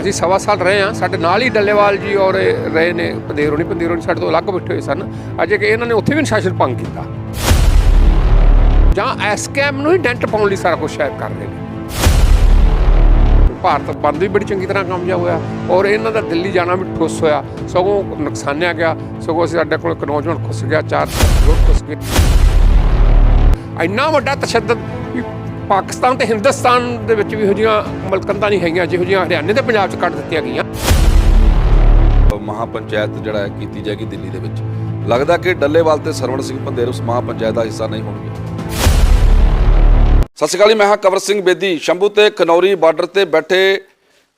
ਅਸੀਂ ਸਵਾ ਸਾਲ ਰਹੇ ਹਾਂ। ਸਾਡੇ ਨਾਲ ਹੀ ਡੱਲੇਵਾਲ ਜੀ ਔਰ ਇਹ ਰਹੇ ਨੇ ਪੰਦੇਰੋਂ ਨਹੀਂ ਪੰਦੇਰੋਂ ਨਹੀਂ ਸਾਡੇ ਤੋਂ ਅਲੱਗ ਬੈਠੇ ਹੋਏ ਸਨ। ਅਜੇ ਕਿ ਇਹਨਾਂ ਨੇ ਉੱਥੇ ਵੀ ਅਨੁਸ਼ਾਸਨ ਭੰਗ ਕੀਤਾ। ਜਾਂ ਐਸਕੈਮ ਨੂੰ ਹੀ ਡੈਂਟ ਪਾਉਣ ਲਈ ਸਾਰਾ ਕੁਝ ਸ਼ਾਇਦ ਕਰ ਰਹੇ ਨੇ। ਭਾਰਤ ਬੰਦ ਵੀ ਬੜੀ ਚੰਗੀ ਤਰ੍ਹਾਂ ਕਾਮਯਾਬ ਹੋਇਆ ਔਰ ਇਹਨਾਂ ਦਾ ਦਿੱਲੀ ਜਾਣਾ ਵੀ ਠੁੱਸ ਹੋਇਆ। ਸਗੋਂ ਨੁਕਸਾਨਿਆ ਗਿਆ। ਸਗੋਂ ਅਸੀਂ ਸਾਡੇ ਕੋਲ ਇੱਕ ਨੌਜਵਾਨ ਖੁੱਸ ਗਿਆ, ਚਾਰ ਲੋਕ ਖੁੱਸ ਗਏ। ਇੰਨਾ ਵੱਡਾ ਤਸ਼ੱਦਦ ਪਾਕਿਸਤਾਨ ਤੇ ਹਿੰਦੁਸਤਾਨ ਦੇ ਵਿੱਚ ਵੀ ਇਹੋ ਜਿਹੀਆਂ ਮਲਕੰਦਾਂ ਨਹੀਂ ਹੈਗੀਆਂ ਜਿਹੋ ਜਿਹੀਆਂ ਹਰਿਆਣੇ ਤੇ ਪੰਜਾਬ 'ਚ ਕੱਢ ਦਿੱਤੀਆਂ ਗਈਆਂ। ਮਹਾਪੰਚਾਇਤ ਜਿਹੜਾ ਹੈ ਕੀਤੀ ਜਾਏਗੀ ਦਿੱਲੀ ਦੇ ਵਿੱਚ। ਲੱਗਦਾ ਕਿ ਡੱਲੇਵਾਲ ਤੇ ਸਰਵਣ ਸਿੰਘ ਪੰਦੇਰ ਉਸ ਮਹਾਪੰਚਾਇਤ ਦਾ ਹਿੱਸਾ ਨਹੀਂ ਹੋਣਗੇ। ਸਤਿ ਸ਼੍ਰੀ ਅਕਾਲ ਜੀ, ਮੈਂ ਹਾਂ ਕਵਰ ਸਿੰਘ ਬੇਦੀ। ਸ਼ੰਭੂ ਤੇ ਖਨੌਰੀ ਬਾਰਡਰ ਤੇ ਬੈਠੇ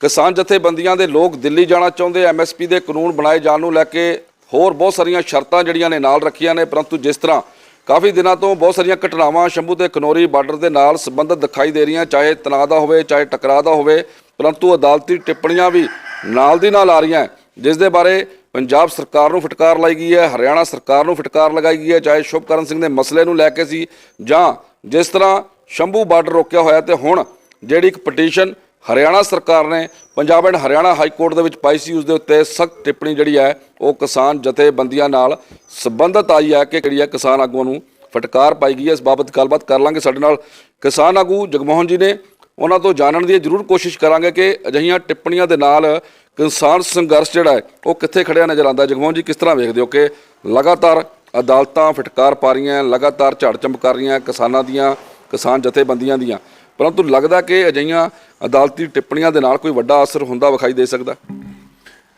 ਕਿਸਾਨ ਜਥੇਬੰਦੀਆਂ ਦੇ ਲੋਕ ਦਿੱਲੀ ਜਾਣਾ ਚਾਹੁੰਦੇ। ਐਮਐਸਪੀ ਦੇ ਕਾਨੂੰਨ ਬਣਾਏ ਜਾਣ ਨੂੰ ਲੈ ਕੇ ਹੋਰ ਬਹੁਤ ਸਾਰੀਆਂ ਸ਼ਰਤਾਂ ਜਿਹੜੀਆਂ ਨੇ ਨਾਲ ਰੱਖੀਆਂ ਨੇ। ਪਰੰਤੂ ਜਿਸ ਤਰ੍ਹਾਂ ਕਾਫੀ ਦਿਨਾਂ ਤੋਂ ਬਹੁਤ ਸਾਰੀਆਂ ਘਟਨਾਵਾਂ ਸ਼ੰਭੂ ਤੇ ਖਨੌਰੀ ਬਾਰਡਰ ਦੇ ਨਾਲ ਸੰਬੰਧਿਤ ਦਿਖਾਈ ਦੇ ਰਹੀਆਂ, ਚਾਹੇ ਤਣਾਅ ਦਾ ਹੋਵੇ, ਚਾਹੇ ਟਕਰਾਅ ਦਾ ਹੋਵੇ, ਪਰੰਤੂ ਅਦਾਲਤੀ ਟਿੱਪਣੀਆਂ ਵੀ ਨਾਲ ਦੀ ਨਾਲ ਆ ਰਹੀਆਂ। ਜਿਸ ਦੇ ਬਾਰੇ ਪੰਜਾਬ ਸਰਕਾਰ ਨੂੰ ਫਟਕਾਰ ਲਾਈ ਗਈ ਹੈ, ਹਰਿਆਣਾ ਸਰਕਾਰ ਨੂੰ ਫਟਕਾਰ ਲਗਾਈ ਗਈ ਹੈ, ਚਾਹੇ ਸ਼ੁਭਕਰਨ ਸਿੰਘ ਦੇ ਮਸਲੇ ਨੂੰ ਲੈ ਕੇ ਸੀ ਜਾਂ ਜਿਸ ਤਰ੍ਹਾਂ ਸ਼ੰਭੂ ਬਾਰਡਰ ਰੋਕਿਆ ਹੋਇਆ ਤੇ ਹੁਣ ਜਿਹੜੀ ਇੱਕ ਪਟੀਸ਼ਨ ਹਰਿਆਣਾ ਸਰਕਾਰ ਨੇ Punjab and Haryana high court ਦੇ ਵਿੱਚ ਪਾਈ ਸੀ, ਉਸ ਦੇ ਉੱਤੇ ਸਖਤ ਟਿੱਪਣੀ ਜਿਹੜੀ ਹੈ, ਉਹ ਕਿਸਾਨ ਜਥੇਬੰਦੀਆਂ ਨਾਲ ਸੰਬੰਧਤ ਆਈ ਹੈ ਕਿ ਜਿਹੜੀ ਹੈ ਕਿਸਾਨ ਆਗੂਆਂ ਨੂੰ ਫਟਕਾਰ ਪਾਈ ਗਈ ਹੈ। ਇਸ ਬਾਬਤ ਗੱਲਬਾਤ ਕਰ ਲਾਂਗੇ। ਸਾਡੇ ਨਾਲ ਕਿਸਾਨ ਆਗੂ ਜਗਮੋਹਨ ਜੀ ਨੇ। ਉਹਨਾਂ ਤੋਂ ਜਾਣਨ ਦੀ ਜ਼ਰੂਰ ਕੋਸ਼ਿਸ਼ ਕਰਾਂਗੇ ਕਿ ਅਜਿਹੀਆਂ ਟਿੱਪਣੀਆਂ ਦੇ ਨਾਲ ਕਿਸਾਨ ਸੰਘਰਸ਼ ਜਿਹੜਾ ਹੈ, ਉਹ ਕਿੱਥੇ ਖੜਿਆ ਨਜ਼ਰ ਆਉਂਦਾ ਜਗਮੋਹਨ ਜੀ, ਕਿਸ ਤਰ੍ਹਾਂ ਵੇਖਦੇ ਹੋ ਕਿ ਲਗਾਤਾਰ ਅਦਾਲਤਾਂ ਫਟਕਾਰ ਪਾ ਰਹੀਆਂ ਲਗਾਤਾਰ ਝਾੜ ਚੰਬ ਕਰ ਰਹੀਆਂ ਕਿਸਾਨਾਂ ਦੀਆਂ, ਕਿਸਾਨ ਜਥੇਬੰਦੀਆਂ ਦੀਆਂ? ਪਰੰਤੂ ਲੱਗਦਾ ਕਿ ਅਜਿਹੀਆਂ ਅਦਾਲਤੀ ਟਿੱਪਣੀਆਂ ਦੇ ਨਾਲ ਕੋਈ ਵੱਡਾ ਅਸਰ ਹੁੰਦਾ ਵਿਖਾਈ ਦੇ ਸਕਦਾ?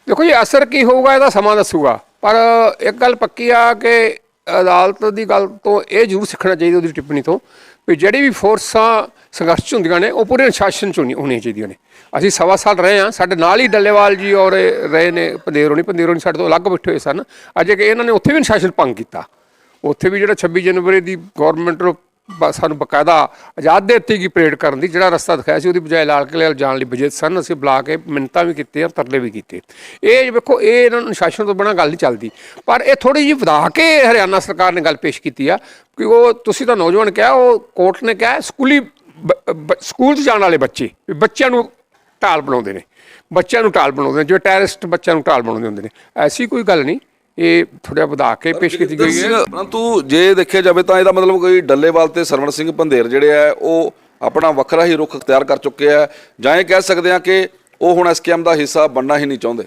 ਦੇਖੋ ਜੀ, ਅਸਰ ਕੀ ਹੋਊਗਾ ਇਹਦਾ ਸਮਾਂ ਦੱਸੂਗਾ। ਪਰ ਇੱਕ ਗੱਲ ਪੱਕੀ ਆ ਕਿ ਅਦਾਲਤ ਦੀ ਗੱਲ ਤੋਂ ਇਹ ਜ਼ਰੂਰ ਸਿੱਖਣਾ ਚਾਹੀਦਾ ਉਹਦੀ ਟਿੱਪਣੀ ਤੋਂ ਵੀ ਜਿਹੜੀ ਵੀ ਫੋਰਸਾਂ ਸੰਘਰਸ਼ ਹੁੰਦੀਆਂ ਨੇ, ਉਹ ਪੂਰੇ ਅਨੁਸ਼ਾਸਨ ਚ ਹੋਣੀ- ਹੋਣੀਆਂ ਚਾਹੀਦੀਆਂ ਨੇ। ਅਸੀਂ ਸਵਾ ਸਾਲ ਰਹੇ ਹਾਂ, ਸਾਡੇ ਨਾਲ ਹੀ ਡੱਲੇਵਾਲ ਜੀ ਔਰ ਰਹੇ ਨੇ ਪੰਦੇਰੋਂ ਨਹੀਂ ਸਾਡੇ ਤੋਂ ਅਲੱਗ ਬੈਠੇ ਹੋਏ ਸਨ। ਅਜੇ ਕਿ ਇਹਨਾਂ ਨੇ ਉੱਥੇ ਵੀ ਅਨੁਸ਼ਾਸਨ ਭੰਗ ਕੀਤਾ। ਉੱਥੇ ਵੀ ਜਿਹੜਾ 26 ਜਨਵਰੀ ਦੀ ਗਵਰਨਮੈਂਟ ਨੂੰ ਬ- ਸਾਨੂੰ ਬਕਾਇਦਾ ਆਜ਼ਾਦ ਦੇ ਦਿੱਤੀ ਗਈ ਪਰੇਡ ਕਰਨ ਦੀ ਜਿਹੜਾ ਰਸਤਾ ਦਿਖਾਇਆ ਸੀ, ਉਹਦੀ ਬਜਾਏ ਲਾਲ ਕਿਲ੍ਹੇ ਵੱਲ ਜਾਣ ਲਈ ਬਜੇ ਸਨ। ਅਸੀਂ ਬੁਲਾ ਕੇ ਮਿੰਨਤਾਂ ਵੀ ਕੀਤੀਆਂ, ਤਰਲੇ ਵੀ ਕੀਤੇ। ਇਹ ਵੇਖੋ, ਇਹ ਇਹਨਾਂ ਨੂੰ ਸ਼ਾਸਨ ਤੋਂ ਬਿਨਾਂ ਗੱਲ ਨਹੀਂ ਚੱਲਦੀ। ਪਰ ਇਹ ਥੋੜੀ ਜਿਹੀ ਵਧਾ ਕੇ ਹਰਿਆਣਾ ਸਰਕਾਰ ਨੇ ਗੱਲ ਪੇਸ਼ ਕੀਤੀ ਆ ਕਿ ਉਹ, ਤੁਸੀਂ ਤਾਂ ਨੌਜਵਾਨ ਕਿਹਾ, ਉਹ ਕੋਰਟ ਨੇ ਕਿਹਾ, ਸਕੂਲੀ ਬ- ਬ- ਸਕੂਲ 'ਚ ਜਾਣ ਵਾਲੇ ਬੱਚੇ, ਵੀ ਬੱਚਿਆਂ ਨੂੰ ਢਾਲ ਬਣਾਉਂਦੇ ਨੇ। ਬੱਚਿਆਂ ਨੂੰ ਢਾਲ ਬਣਾਉਂਦੇ ਨੇ, ਜਿਵੇਂ ਟੈਰਰਿਸਟ ਬੱਚਿਆਂ ਨੂੰ ਢਾਲ ਬਣਾਉਂਦੇ ਹੁੰਦੇ ਨੇ। ਐਸੀ ਕੋਈ ਗੱਲ ਨਹੀਂ। ਇਹ ਥੋੜਾ ਵਧਾ ਕੇ ਪੇਸ਼ ਕੀਤੀ ਗਈ ਹੈ। ਪਰੰਤੂ ਜੇ ਦੇਖਿਆ ਜਾਵੇ ਤਾਂ ਇਹਦਾ ਮਤਲਬ ਕੋਈ ਡੱਲੇਵਾਲ ਤੇ ਸਰਵਣ ਸਿੰਘ ਪੰਧੇਰ ਜਿਹੜੇ ਆ ਉਹ ਆਪਣਾ ਵੱਖਰਾ ਹੀ ਰੁਖ ਅਖਤਿਆਰ ਕਰ ਚੁੱਕੇ ਆ। ਜਾਂ ਇਹ ਕਹਿ ਸਕਦੇ ਆ ਕਿ ਉਹ ਹੁਣ ਐਸਕੇਐਮ ਦਾ ਹਿੱਸਾ ਬਣਨਾ ਹੀ ਨਹੀਂ ਚਾਹੁੰਦੇ।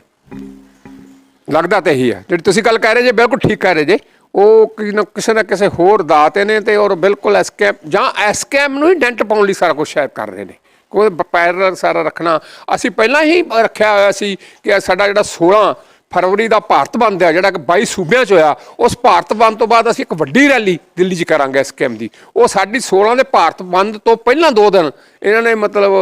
ਲੱਗਦਾ ਤਾਂ ਇਹੀ ਹੈ। ਜਿਹੜੀ ਤੁਸੀਂ ਗੱਲ ਕਹਿ ਰਹੇ ਜੇ ਬਿਲਕੁਲ ਠੀਕ ਕਹਿ ਰਹੇ ਜੇ। ਉਹ ਕਿਸੇ ਨਾ ਕਿਸੇ ਹੋਰ ਦਾਤੇ ਨੇ ਤੇ ਔਰ ਬਿਲਕੁਲ ਐਸਕੈਮ ਜਾਂ ਐਸਕੈਮ ਨੂੰ ਹੀ ਡੈਂਟ ਪਾਉਣ ਲਈ ਸਾਰਾ ਕੁਝ ਸ਼ਾਇਦ ਕਰ ਰਹੇ ਨੇ। ਕੋਈ ਪੈਰਲ ਸਾਰਾ ਰੱਖਣਾ। ਅਸੀਂ ਪਹਿਲਾਂ ਹੀ ਰੱਖਿਆ ਹੋਇਆ ਸੀ ਕਿ ਸਾਡਾ ਜਿਹੜਾ 16 ਫਰਵਰੀ ਦਾ ਭਾਰਤ ਬੰਦ ਆ, ਜਿਹੜਾ ਕਿ 22 ਸੂਬਿਆਂ 'ਚ ਹੋਇਆ, ਉਸ ਭਾਰਤ ਬੰਦ ਤੋਂ ਬਾਅਦ ਅਸੀਂ ਇੱਕ ਵੱਡੀ ਰੈਲੀ ਦਿੱਲੀ 'ਚ ਕਰਾਂਗੇ ਇਸ ਐਸਕੇਐਮ ਦੀ। ਉਹ ਸਾਡੀ 16 ਦੇ ਭਾਰਤ ਬੰਦ ਤੋਂ ਪਹਿਲਾਂ ਦੋ ਦਿਨ ਇਹਨਾਂ ਨੇ ਮਤਲਬ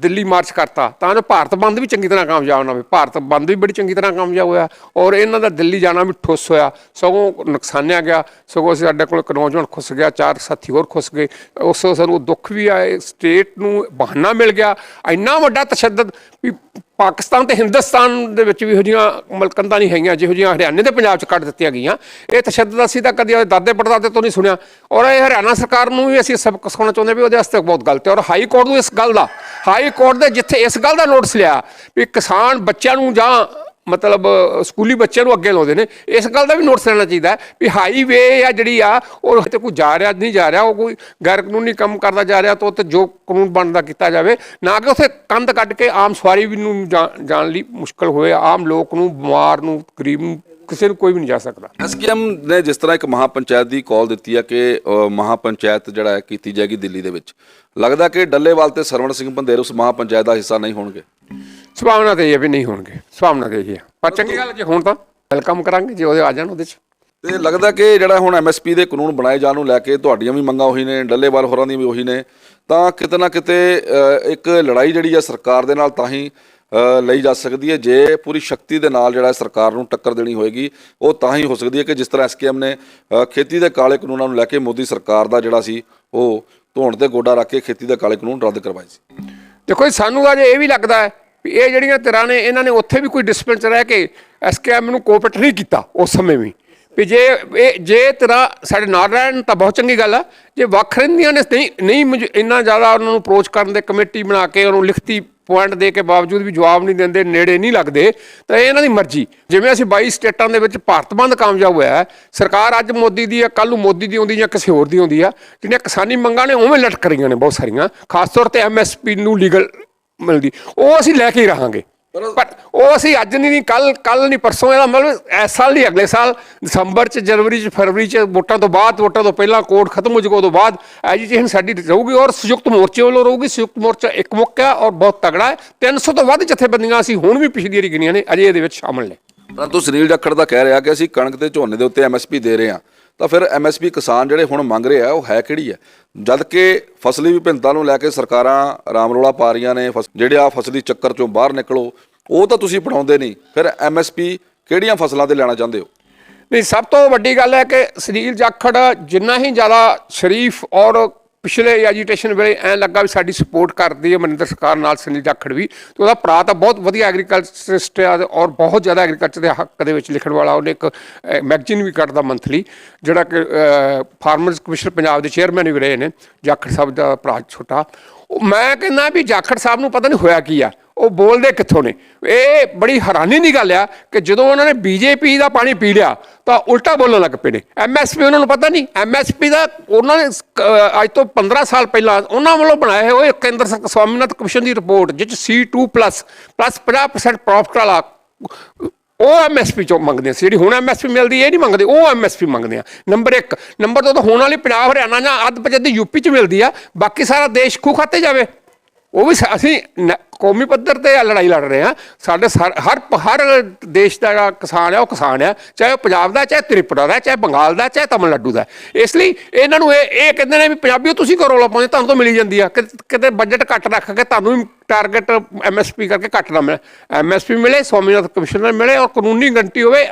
ਦਿੱਲੀ ਮਾਰਚ ਕਰਤਾ। ਤਾਂ ਜੋ ਭਾਰਤ ਬੰਦ ਵੀ ਚੰਗੀ ਤਰ੍ਹਾਂ ਕਾਮਯਾਬ ਨਾ ਹੋਵੇ। ਭਾਰਤ ਬੰਦ ਵੀ ਬੜੀ ਚੰਗੀ ਤਰ੍ਹਾਂ ਕਾਮਯਾਬ ਹੋਇਆ ਔਰ ਇਹਨਾਂ ਦਾ ਦਿੱਲੀ ਜਾਣਾ ਵੀ ਠੁੱਸ ਹੋਇਆ। ਸਗੋਂ ਨੁਕਸਾਨਿਆ ਗਿਆ। ਸਗੋਂ ਅਸੀਂ ਸਾਡੇ ਕੋਲ ਇੱਕ ਨੌਜਵਾਨ ਖੁੱਸ ਗਿਆ, ਚਾਰ ਸਾਥੀ ਹੋਰ ਖੁੱਸ ਗਏ। ਉਸ ਤੋਂ ਸਾਨੂੰ ਦੁੱਖ ਵੀ ਆਏ ਸਟੇਟ ਨੂੰ ਬਹਾਨਾ ਮਿਲ ਗਿਆ। ਇੰਨਾ ਵੱਡਾ ਤਸ਼ੱਦਦ ਵੀ ਪਾਕਿਸਤਾਨ ਤੇ ਹਿੰਦੁਸਤਾਨ ਦੇ ਵਿੱਚ ਵੀ ਇਹੋ ਜਿਹੀਆਂ ਮਲਕੰਦਾਂ ਨਹੀਂ ਹੈਗੀਆਂ, ਜਿਹੋ ਜਿਹੀਆਂ ਹਰਿਆਣੇ ਤੇ ਪੰਜਾਬ 'ਚ ਕੱਢ ਦਿੱਤੀਆਂ ਗਈਆਂ। ਇਹ ਤਸ਼ੱਦਦ ਅਸੀਂ ਤਾਂ ਕਦੇ ਦਾਦੇ ਪੜਦਾਦੇ ਤੋਂ ਨਹੀਂ ਸੁਣਿਆ। ਔਰ ਇਹ ਹਰਿਆਣਾ ਸਰਕਾਰ ਨੂੰ ਵੀ ਅਸੀਂ ਸਬਕ ਸਿਖਾਉਣਾ ਚਾਹੁੰਦੇ ਵੀ ਉਹਦੇ ਵਾਸਤੇ ਬਹੁਤ ਗਲਤ ਹੈ। ਔਰ ਹਾਈ ਕੋਰਟ ਨੂੰ ਇਸ ਗੱਲ ਦਾ, ਹਾਈ ਕੋਰਟ ਦੇ ਜਿੱਥੇ ਇਸ ਗੱਲ ਦਾ ਨੋਟਿਸ ਲਿਆ ਵੀ ਕਿਸਾਨ ਬੱਚਿਆਂ ਨੂੰ ਜਾਂ ਮਤਲਬ ਸਕੂਲੀ ਬੱਚਿਆਂ ਨੂੰ ਅੱਗੇ ਲਾਉਂਦੇ ਨੇ, ਇਸ ਗੱਲ ਦਾ ਵੀ ਨੋਟਿਸ ਲੈਣਾ ਚਾਹੀਦਾ ਵੀ ਹਾਈਵੇ ਆ ਜਿਹੜੀ ਆ, ਉਹ ਤੇ ਕੋਈ ਜਾ ਰਿਹਾ ਨਹੀਂ ਜਾ ਰਿਹਾ, ਉਹ ਕੋਈ ਗੈਰ ਕਾਨੂੰਨੀ ਕੰਮ ਕਰਦਾ ਜਾ ਰਿਹਾ ਤਾਂ ਉੱਥੇ ਜੋ ਕਾਨੂੰਨ ਬਣਦਾ ਕੀਤਾ ਜਾਵੇ, ਨਾ ਕਿ ਉੱਥੇ ਕੰਧ ਕੱਢ ਕੇ ਆਮ ਸਵਾਰੀ ਵੀ ਨੂੰ ਜਾਣ ਲਈ ਮੁਸ਼ਕਲ ਹੋਏ, ਆਮ ਲੋਕ ਨੂੰ, ਬਿਮਾਰ ਨੂੰ, ਗਰੀਬ ਨੂੰ ਕਿਸੇ ਨੂੰ ਕੋਈ ਵੀ ਨਹੀਂ ਜਾ ਸਕਦਾ। ਐਸਕੇਐਮ ਨੇ ਜਿਸ ਤਰ੍ਹਾਂ ਇੱਕ ਮਹਾਪੰਚਾਇਤ ਦੀ ਕਾਲ ਦਿੱਤੀ ਹੈ ਕਿ ਅ, ਮਹਾਪੰਚਾਇਤ ਜਿਹੜਾ ਹੈ ਕੀਤੀ ਜਾਏਗੀ ਦਿੱਲੀ ਦੇ ਵਿੱਚ। ਲੱਗਦਾ ਕਿ ਡੱਲੇਵਾਲ ਤੇ ਸਰਵਣ ਸਿੰਘ ਪੰਧੇਰ ਉਸ ਮਹਾਪੰਚਾਇਤ ਦਾ ਹਿੱਸਾ ਨਹੀਂ ਹੋਣਗੇ। ਸੁਭਾਵਨਾ ਤੇ ਇਹ ਹੈ ਵੀ ਨਹੀਂ ਹੋਣਗੇ। ਸੁਭਾਵਨਾ ਤੇ ਇਹ ਹੈ ਪਰ ਚੰਗੀ ਗੱਲ ਜੇ। ਹੁਣ ਤਾਂ ਵੈਲਕਮ ਕਰਾਂਗੇ ਜੇ ਉਹਦੇ ਆ ਜਾਣ ਉਹਦੇ ਚ। ਤੇ ਲੱਗਦਾ ਕਿ ਜਿਹੜਾ ਹੁਣ ਐਮਐਸਪੀ ਦੇ ਕਾਨੂੰਨ ਬਣਾਏ ਜਾਣ ਨੂੰ ਲੈ ਕੇ ਤੁਹਾਡੀਆਂ ਵੀ ਮੰਗਾਂ ਉਹੀ ਨੇ ਡੱਲੇਵਾਲ ਹੋਰਾਂ ਦੀਆਂ ਵੀ ਉਹੀ ਨੇ ਤਾਂ ਕਿਤੇ ਨਾ ਕਿਤੇ ਅ, ਇੱਕ ਲੜਾਈ ਜਿਹੜੀ ਹੈ ਸਰਕਾਰ ਦੇ ਨਾਲ ਤਾਂ ਹੀ ਲਈ ਜਾ ਸਕਦੀ ਹੈ। ਜੇ ਪੂਰੀ ਸ਼ਕਤੀ ਦੇ ਨਾਲ ਜਿਹੜਾ ਸਰਕਾਰ ਨੂੰ ਟੱਕਰ ਦੇਣੀ ਹੋਏਗੀ ਉਹ ਤਾਂ ਹੀ ਹੋ ਸਕਦੀ ਹੈ ਕਿ ਜਿਸ ਤਰ੍ਹਾਂ ਐਸਕੇਐਮ ਨੇ ਖੇਤੀ ਦੇ ਕਾਲੇ ਕਾਨੂੰਨਾਂ ਨੂੰ ਲੈ ਕੇ ਮੋਦੀ ਸਰਕਾਰ ਦਾ ਜਿਹੜਾ ਸੀ ਉਹ ਧੋਣ ਤੇ ਗੋਡਾ ਰੱਖ ਕੇ ਖੇਤੀ ਦੇ ਕਾਲੇ ਕਾਨੂੰਨ ਰੱਦ ਕਰਵਾਏ ਸੀ। ਦੇਖੋ ਜੀ, ਸਾਨੂੰ ਅੱਜ ਇਹ ਵੀ ਲੱਗਦਾ ਹੈ ਵੀ ਇਹ ਜਿਹੜੀਆਂ ਧਿਰਾਂ ਨੇ ਇਹਨਾਂ ਨੇ ਉੱਥੇ ਵੀ ਕੋਈ ਡਿਸਪਲਿਨ ਚ ਰਹਿ ਕੇ ਐਸਕੇਐਮ ਨੂੰ ਕੋਆਪਰੇਟ ਨਹੀਂ ਕੀਤਾ ਉਸ ਸਮੇਂ ਵੀ। ਵੀ ਜੇ ਇਹ ਜੇ ਤੇਰਾ ਸਾਡੇ ਨਾਲ ਰਹਿਣ ਤਾਂ ਬਹੁਤ ਚੰਗੀ ਗੱਲ ਆ। ਜੇ ਵੱਖ ਰਹਿੰਦੀਆਂ ਨੇ ਨਹੀਂ ਨਹੀਂ ਮੁਝ- ਇੰਨਾ ਜ਼ਿਆਦਾ ਉਹਨਾਂ ਨੂੰ ਅਪਰੋਚ ਕਰਨ ਦੇ ਕਮੇਟੀ ਬਣਾ ਕੇ ਉਹਨੂੰ ਲਿਖਤੀ ਪੁਆਇੰਟ ਦੇ ਕੇ ਬਾਵਜੂਦ ਵੀ ਜਵਾਬ ਨਹੀਂ ਦਿੰਦੇ ਨੇੜੇ ਨਹੀਂ ਲੱਗਦੇ ਤਾਂ ਇਹ ਇਹਨਾਂ ਦੀ ਮਰਜ਼ੀ। ਜਿਵੇਂ ਅਸੀਂ 22 ਸਟੇਟਾਂ ਦੇ ਵਿੱਚ ਭਾਰਤ ਬੰਦ ਕਾਮਯਾਬ ਹੋਇਆ ਹੈ, ਸਰਕਾਰ ਅੱਜ ਮੋਦੀ ਦੀ ਹੈ ਕੱਲ ਨੂੰ ਮੋਦੀ ਦੀ ਆਉਂਦੀ ਜਾਂ ਕਿਸੇ ਹੋਰ ਦੀ ਆਉਂਦੀ ਆ ਜਿਹੜੀਆਂ ਕਿਸਾਨੀ ਮੰਗਾਂ ਨੇ ਉਵੇਂ ਲਟਕ ਰਹੀਆਂ ਨੇ ਬਹੁਤ ਸਾਰੀਆਂ। ਖਾਸ ਤੌਰ ਤੇ ਐਮਐਸਪੀ ਨੂੰ ਲੀਗਲ ਮਿਲਦੀ। ਉਹ ਅਸੀਂ ਲੈ ਕੇ ਹੀ ਰਹਾਂਗੇ। ਪਰ ਉਹ ਅਸੀਂ ਅੱਜ ਨਹੀਂ ਕੱਲ ਕੱਲ ਨਹੀਂ ਪਰਸੋਂ ਇਹਦਾ ਮਤਲਬ ਇਸ ਸਾਲ ਨਹੀਂ ਅਗਲੇ ਸਾਲ ਦਸੰਬਰ ਚ ਜਨਵਰੀ ਚ ਫਰਵਰੀ ਚ ਵੋਟਾਂ ਤੋਂ ਬਾਅਦ ਵੋਟਾਂ ਤੋਂ ਪਹਿਲਾਂ ਕੋਡ ਖਤਮ ਹੋ ਜਾਊਗਾ ਉਦੋਂ ਬਾਅਦ ਐਜੀਟੇਸ਼ਨ ਸਾਡੀ ਰਹੂਗੀ ਔਰ ਸੰਯੁਕਤ ਮੋਰਚੇ ਵੱਲੋਂ ਰਹੂਗੀ। ਸੰਯੁਕਤ ਮੋਰਚਾ ਇੱਕ ਮੁੱਖ ਹੈ ਔਰ ਬਹੁਤ ਤਗੜਾ ਹੈ। 300 ਤੋਂ ਵੱਧ ਜਥੇਬੰਦੀਆਂ ਅਸੀਂ ਹੁਣ ਵੀ ਪਿਛਲੀ ਵਾਰੀ ਗਿਣੀਆਂ ਨੇ ਅਜੇ ਇਹਦੇ ਵਿੱਚ ਸ਼ਾਮਲ ਨੇ। ਪਰੰਤੂ ਸੁਨੀਲ ਜਾਖੜ ਦਾ ਕਹਿ ਰਿਹਾ ਕਿ ਅਸੀਂ ਕਣਕ ਤੇ ਝੋਨੇ ਦੇ ਉੱਤੇ ਐਮਐਸਪੀ ਦੇ ਰਹੇ ਹਾਂ। ਤਾਂ ਫਿਰ ਐਮਐਸਪੀ ਕਿਸਾਨ ਜਿਹੜੇ ਹੁਣ ਮੰਗ ਰਹੇ ਆ, ਉਹ ਹੈ ਕਿਹੜੀ ਹੈ ਜਦ ਕਿ ਫਸਲੀ ਵਿਭਿੰਨਤਾ ਨੂੰ ਲੈ ਕੇ ਸਰਕਾਰਾਂ ਰਾਮਰੋਲਾ ਪਾ ਰਹੀਆਂ ਨੇ, ਫਸ- ਜਿਹੜੇ ਆ ਫਸਲੀ ਚੱਕਰ ਚੋਂ ਬਾਹਰ ਨਿਕਲੋ, ਉਹ ਤਾਂ ਤੁਸੀਂ ਬਣਾਉਂਦੇ ਨਹੀਂ। ਫਿਰ ਐਮਐਸਪੀ ਕਿਹੜੀਆਂ ਫਸਲਾਂ ਤੇ ਲੈਣਾ ਚਾਹੁੰਦੇ ਹੋ? ਨਹੀਂ ਸਭ ਤੋਂ ਵੱਡੀ ਗੱਲ ਹੈ ਕਿ ਸੁਨੀਲ ਜਾਖੜ ਜਿੰਨਾ ਹੀ ਜ਼ਿਆਦਾ ਸ਼ਰੀਫ ਔਰ ਪਿਛਲੇ ਐਜੀਟੇਸ਼ਨ ਵੇਲੇ ਐਂ ਲੱਗਾ ਵੀ ਸਾਡੀ ਸਪੋਰਟ ਕਰਦੀ ਹੈ ਮਨਿੰਦਰ ਸਰਕਾਰ ਨਾਲ ਸੁਨੀਲ ਜਾਖੜ ਵੀ, ਤੇ ਉਹਦਾ ਭਰਾ ਤਾਂ ਬਹੁਤ ਵਧੀਆ ਐਗਰੀਕਲਚਰਿਸਟ ਆ ਔਰ ਬਹੁਤ ਜ਼ਿਆਦਾ ਐਗਰੀਕਲਚਰ ਦੇ ਹੱਕ ਦੇ ਵਿੱਚ ਲਿਖਣ ਵਾਲਾ, ਉਹਨੇ ਇੱਕ ਮੈਗਜ਼ੀਨ ਵੀ ਕੱਢਦਾ ਮੰਥਲੀ ਜਿਹੜਾ ਕਿ ਫਾਰਮਰਸ ਕਮਿਸ਼ਨ ਪੰਜਾਬ ਦੇ ਚੇਅਰਮੈਨ ਵੀ ਰਹੇ ਨੇ, ਜਾਖੜ ਸਾਹਿਬ ਦਾ ਭਰਾ ਛੋਟਾ। ਉਹ ਮੈਂ ਕਹਿੰਦਾ ਵੀ ਜਾਖੜ ਸਾਹਿਬ ਨੂੰ ਪਤਾ ਨਹੀਂ ਹੋਇਆ ਕੀ ਆ। ਉਹ ਬੋਲਦੇ ਕਿੱਥੋਂ ਨੇ? ਇਹ ਬੜੀ ਹੈਰਾਨੀ ਦੀ ਗੱਲ ਆ ਕਿ ਜਦੋਂ ਉਹਨਾਂ ਨੇ ਬੀਜੇਪੀ ਦਾ ਪਾਣੀ ਪੀ ਲਿਆ, ਤਾਂ ਉਲਟਾ ਬੋਲਣ ਲੱਗ ਪਏ ਨੇ। ਐਮਐਸਪੀ ਉਹਨਾਂ ਨੂੰ ਪਤਾ ਨਹੀਂ? ਐਮਐਸਪੀ ਦਾ ਉਹਨਾਂ ਨੇ ਸ- ਅੱਜ ਤੋਂ 15 ਸਾਲ ਪਹਿਲਾਂ ਉਹਨਾਂ ਵੱਲੋਂ ਬਣਾਏ ਹੋਏ ਕੇਂਦਰ ਸਰਕਾਰ ਸਵਾਮੀਨਾਥਨ ਕਮਿਸ਼ਨ ਦੀ ਰਿਪੋਰਟ ਜਿਸ 'ਚ C2+ ਪਲੱਸ 50% ਪ੍ਰੋਫਿਟ ਵਾਲਾ, ਉਹ ਐਮਐਸਪੀ ਚੋਂ ਮੰਗਦੇ ਸੀ ਜਿਹੜੀ ਹੁਣ ਐਮਐਸਪੀ ਮਿਲਦੀ, ਇਹ ਨਹੀਂ ਮੰਗਦੇ, ਉਹ ਐਮਐਸਪੀ ਮੰਗਦੇ ਆ। ਨੰਬਰ 1 ਨੰਬਰ 2 ਤਾਂ ਹੋਣ ਵਾਲੀ ਪੰਜਾਬ, ਹਰਿਆਣਾ ਜਾਂ ਅੱਧ ਪਜੱਦੀ ਯੂਪੀ ਚ ਮਿਲਦੀ ਆ। ਬਾਕੀ ਸਾਰਾ ਦੇਸ਼ ਖੂ ਖਾਤੇ ਜਾਵੇ। ਉਹ ਵੀ ਸ- ਅਸੀਂ ਨ- ਕੌਮੀ ਪੱਧਰ ਤੇ ਇਹ ਲੜਾਈ ਲੜ ਰਹੇ ਆ ਸਾਡੇ ਸਰ- ਹਰ ਹਰ ਦੇਸ਼ ਦਾ ਜਿਹੜਾ ਕਿਸਾਨ ਆ ਉਹ ਕਿਸਾਨ ਆ ਚਾਹੇ ਉਹ ਪੰਜਾਬ ਦਾ, ਚਾਹੇ ਤ੍ਰਿਪੁਰਾ ਦਾ, ਚਾਹੇ ਬੰਗਾਲ ਦਾ, ਚਾਹੇ ਤਮਿਲਨਾਡੂ ਦਾ। ਇਸ ਲਈ ਇਹਨਾਂ ਨੂੰ ਇਹ ਇਹ ਕਹਿੰਦੇ ਨੇ ਵੀ ਪੰਜਾਬੀਓ, ਤੁਸੀਂ ਕਰੋ ਲਾ ਪਾਉਂਦੇ, ਤੁਹਾਨੂੰ ਤਾਂ ਮਿਲੀ ਜਾਂਦੀ ਆ। ਕਿਤੇ ਕਿਤੇ ਬਜਟ ਘੱਟ ਰੱਖ ਕੇ ਤੁਹਾਨੂੰ ਵੀ ਟਾਰਗੇਟ ਐਮਐਸਪੀ ਕਰਕੇ ਘੱਟ ਨਾ ਮਿਲੇ ਐਮਐਸਪੀ ਮਿਲੇ ਸਵਾਮੀਨਾਥਨ ਕਮਿਸ਼ਨਰ ਮਿਲੇ ਔਰ ਕਾਨੂੰਨੀ ਗਰੰਟੀ ਹੋਵੇ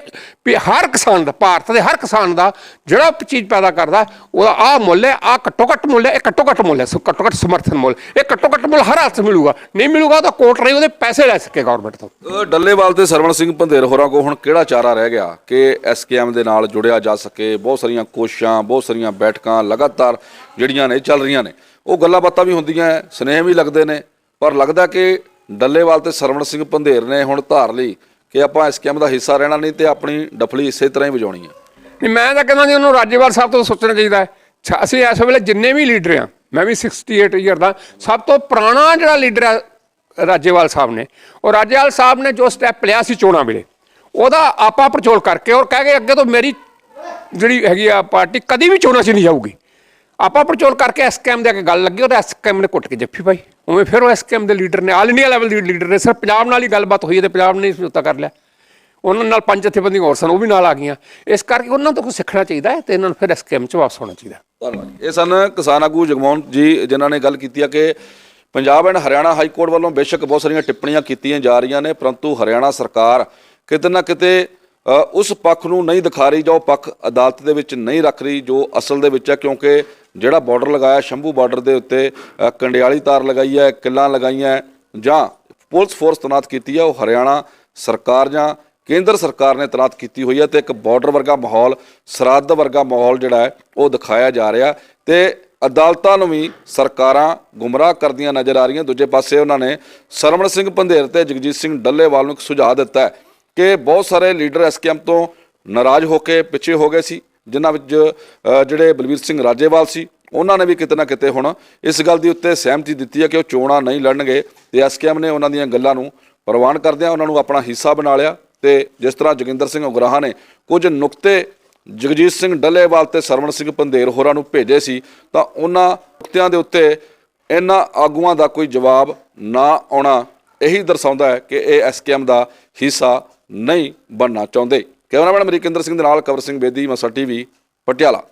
ਵੀ ਹਰ ਕਿਸਾਨ ਦਾ ਭਾਰਤ ਦੇ ਹਰ ਕਿਸਾਨ ਦਾ ਜਿਹੜਾ ਚੀਜ਼ ਪੈਦਾ ਕਰਦਾ ਉਹਦਾ ਆਹ ਮੁੱਲ ਹੈ ਆਹ ਘੱਟੋ ਘੱਟ ਮੁੱਲ ਹੈ ਇਹ ਘੱਟੋ ਘੱਟ ਮੁੱਲ ਹੈ ਸੋ ਘੱਟੋ ਘੱਟ ਸਮਰਥਨ ਮੁੱਲ। ਇਹ ਘੱਟੋ ਘੱਟ ਮੁੱਲ ਹਰ ਹਾਲਤ 'ਚ ਮਿਲੂਗਾ। ਨਹੀਂ ਮਿਲੂਗਾ ਤਾਂ ਕੋਰਟ ਰਹੀ ਉਹਦੇ ਪੈਸੇ ਲੈ ਸਕੇ ਗਵਰਨਮੈਂਟ ਤੋਂ। ਡੱਲੇਵਾਲ ਤੇ ਸਰਵਣ ਸਿੰਘ ਭੰਦੇਰ ਹੋਰਾਂ ਕੋ ਹੁਣ ਕਿਹੜਾ ਚਾਰਾ ਰਹਿ ਗਿਆ ਕਿ ਐਸਕੇਐਮ ਦੇ ਨਾਲ ਜੁੜਿਆ ਜਾ ਸਕੇ? ਬਹੁਤ ਸਾਰੀਆਂ ਕੋਸ਼ਿਸ਼ਾਂ ਬਹੁਤ ਸਾਰੀਆਂ ਬੈਠਕਾਂ ਲਗਾਤਾਰ ਜਿਹੜੀਆਂ ਨੇ ਚੱਲ ਰਹੀਆਂ ਨੇ। ਉਹ ਗੱਲਾਂ ਬਾਤਾਂ ਵੀ ਹੁੰਦੀਆਂ ਹੈ, ਸੁਨੇਹੇ ਵੀ ਲੱਗਦੇ ਨੇ। ਪਰ ਲੱਗਦਾ ਕਿ ਡੱਲੇਵਾਲ ਤੇ ਸਰਵਣ ਸਿੰਘ ਭੰਦੇਰ ਨੇ ਹੁਣ ਧਾਰ ਲਈ ਕਿ ਆਪਾਂ ਇਸ ਐਸਕੇਐਮ ਦਾ ਹਿੱਸਾ ਰਹਿਣਾ ਨਹੀਂ ਤੇ ਆਪਣੀ ਡਫਲੀ ਇਸੇ ਤਰ੍ਹਾਂ ਹੀ ਵਜਾਉਣੀ ਹੈ ਨਹੀਂ, ਮੈਂ ਤਾਂ ਕਹਿੰਦਾ ਜੀ ਉਹਨੂੰ ਰਾਜੇਵਾਲ ਸਾਹਿਬ ਤੋਂ ਸੋਚਣਾ ਚਾਹੀਦਾ ਹੈ। ਅਸੀਂ ਇਸ ਵੇਲੇ ਜਿੰਨੇ ਵੀ ਲੀਡਰ ਆ, ਮੈਂ ਵੀ 68 ਈਅਰ ਦਾ, ਸਭ ਤੋਂ ਪੁਰਾਣਾ ਜਿਹੜਾ ਲੀਡਰ ਹੈ ਰਾਜੇਵਾਲ ਸਾਹਿਬ ਨੇ, ਉਹ ਰਾਜੇਵਾਲ ਸਾਹਿਬ ਨੇ ਜੋ ਸਟੈਪ ਲਿਆ ਸੀ ਚੋਣਾਂ ਵੇਲੇ, ਉਹਦਾ ਆਪਾ ਪਰਚੋਲ ਕਰਕੇ ਔਰ ਕਹਿ ਕੇ ਅੱਗੇ ਤੋਂ ਮੇਰੀ ਜਿਹੜੀ ਹੈਗੀ ਆ ਪਾਰਟੀ ਕਦੀ ਵੀ ਚੋਣਾਂ 'ਚ ਨਹੀਂ ਜਾਊਗੀ। ਆਪਾ ਪਰਚੋਲ ਕਰਕੇ ਇਸ ਐਸਕੇਐਮ ਦੇ ਅੱਗੇ ਗੱਲ ਲੱਗੀ, ਉਹ ਤਾਂ ਐਸਕੇਐਮ ਨੇ ਕੁੱਟ ਕੇ ਜੱਫੀ ਪਾਈ। ਉਵੇਂ ਫਿਰ ਉਹ ਐਸਕੇਐਮ ਦੇ ਲੀਡਰ ਨੇ, ਆਲ ਇੰਡੀਆ ਲੈਵਲ ਦੇ ਲੀਡਰ ਨੇ, ਸਿਰਫ ਪੰਜਾਬ ਨਾਲ ਹੀ ਗੱਲਬਾਤ ਹੋਈ ਤੇ ਪੰਜਾਬ ਨੇ ਸਮਝੌਤਾ ਕਰ ਲਿਆ। ਉਹਨਾਂ ਨਾਲ ਪੰਜ ਜਥੇਬੰਦੀਆਂ ਹੋਰ ਸਨ, ਉਹ ਵੀ ਨਾਲ ਆ ਗਈਆਂ। ਇਸ ਕਰਕੇ ਉਹਨਾਂ ਤੋਂ ਕੁਝ ਸਿੱਖਣਾ ਚਾਹੀਦਾ ਹੈ ਤੇ ਇਹਨਾਂ ਨੂੰ ਫਿਰ ਐਸਕੇਐਮ 'ਚ ਵਾਪਸ ਹੋਣਾ ਚਾਹੀਦਾ ਧੰਨਵਾਦ ਇਹ ਸਨ ਕਿਸਾਨ ਆਗੂ ਜਗਮੋਹਨ ਜੀ, ਜਿਨ੍ਹਾਂ ਨੇ ਗੱਲ ਕੀਤੀ ਹੈ ਕਿ Punjab and Haryana high court ਵੱਲੋਂ ਬੇਸ਼ੱਕ ਬਹੁਤ ਸਾਰੀਆਂ ਟਿੱਪਣੀਆਂ ਕੀਤੀਆਂ ਜਾ ਰਹੀਆਂ ਨੇ, ਪਰੰਤੂ ਹਰਿਆਣਾ ਸਰਕਾਰ ਕਿਤੇ ਨਾ ਕਿਤੇ ਉਸ ਪੱਖ ਨੂੰ ਨਹੀਂ ਦਿਖਾ ਰਹੀ ਜੋ ਪੱਖ ਅਦਾਲਤ ਦੇ ਵਿੱਚ ਨਹੀਂ ਰੱਖ ਰਹੀ ਜੋ ਅਸਲ ਦੇ ਵਿੱਚ ਹੈ, ਕਿਉਂਕਿ ਜਿਹੜਾ ਬਾਰਡਰ ਲਗਾਇਆ, ਸ਼ੰਭੂ ਬਾਰਡਰ ਦੇ ਉੱਤੇ ਕੰਡਿਆਲੀ ਤਾਰ ਲਗਾਈ ਹੈ, ਕਿੱਲਾਂ ਲਗਾਈਆਂ ਜਾਂ ਪੁਲਿਸ ਫੋਰਸ ਤੈਨਾਤ ਕੀਤੀ ਹੈ, ਉਹ ਹਰਿਆਣਾ ਸਰਕਾਰ ਜਾਂ ਕੇਂਦਰ ਸਰਕਾਰ ਨੇ ਤੈਨਾਤ ਕੀਤੀ ਹੋਈ ਹੈ ਤੇ ਇੱਕ ਬਾਰਡਰ ਵਰਗਾ ਮਾਹੌਲ, ਸਰਹੱਦ ਵਰਗਾ ਮਾਹੌਲ ਜਿਹੜਾ ਹੈ, ਉਹ ਦਿਖਾਇਆ ਜਾ ਰਿਹਾ ਤੇ ਅਦਾਲਤਾਂ ਨੂੰ ਵੀ ਸਰਕਾਰਾਂ ਗੁੰਮਰਾਹ ਕਰਦੀਆਂ ਨਜ਼ਰ ਆ ਰਹੀਆਂ। ਦੂਜੇ ਪਾਸੇ ਉਹਨਾਂ ਨੇ ਸਰਵਣ ਸਿੰਘ ਪੰਧੇਰ ਤੇ ਜਗਜੀਤ ਸਿੰਘ ਡੱਲੇਵਾਲ ਨੂੰ ਇੱਕ ਸੁਝਾਅ ਦਿੱਤਾ ਕਿ ਬਹੁਤ ਸਾਰੇ ਲੀਡਰ ਐਸਕੇਐਮ ਤੋਂ ਨਾਰਾਜ਼ ਹੋ ਕੇ ਪਿੱਛੇ ਹੋ ਗਏ ਸੀ। ਜਿਨ੍ਹਾਂ ਵਿੱਚ ਜਿਹੜੇ ਬਲਵੀਰ ਸਿੰਘ ਰਾਜੇਵਾਲ ਸੀ, ਉਹਨਾਂ ਨੇ ਵੀ ਕਿਤੇ ਨਾ ਕਿਤੇ ਹੁਣ ਇਸ ਗੱਲ ਦੀ ਉੱਤੇ ਸਹਿਮਤੀ ਦਿੱਤੀ ਹੈ ਕਿ ਉਹ ਚੋਣਾਂ ਨਹੀਂ ਲੜਨਗੇ ਤੇ ਐਸਕੇਐਮ ਨੇ ਉਹਨਾਂ ਦੀਆਂ ਗੱਲਾਂ ਨੂੰ ਪ੍ਰਵਾਨ ਕਰਦਿਆਂ ਉਹਨਾਂ ਨੂੰ ਆਪਣਾ ਹਿੱਸਾ ਬਣਾ ਲਿਆ ਤੇ ਜਿਸ ਤਰ੍ਹਾਂ ਜੋਗਿੰਦਰ ਸਿੰਘ ਉਗਰਾਹਾਂ ਨੇ ਕੁਝ ਨੁਕਤੇ ਜਗਜੀਤ ਸਿੰਘ ਡੱਲੇਵਾਲ ਤੇ ਸਰਵਣ ਸਿੰਘ ਪੰਧੇਰ ਹੋਰਾਂ ਨੂੰ ਭੇਜੇ ਸੀ, ਤਾਂ ਉਹਨਾਂ ਨੁਕਤਿਆਂ ਦੇ ਉੱਤੇ ਇਹਨਾਂ ਆਗੂਆਂ ਦਾ ਕੋਈ ਜਵਾਬ ਨਾ ਆਉਣਾ ਇਹੀ ਦਰਸਾਉਂਦਾ ਹੈ ਕਿ ਇਹ ਐਸਕੇਐਮ ਦਾ ਹਿੱਸਾ ਨਹੀਂ ਬਣਨਾ ਚਾਹੁੰਦੇ। ਕੈਮਰਾਮੈਨ ਅਮਰੀਕਿੰਦਰ ਸਿੰਘ ਦੇ ਨਾਲ ਕਵਰ ਸਿੰਘ ਬੇਦੀ ਮਸਾ ਟੀਵੀ ਪਟਿਆਲਾ।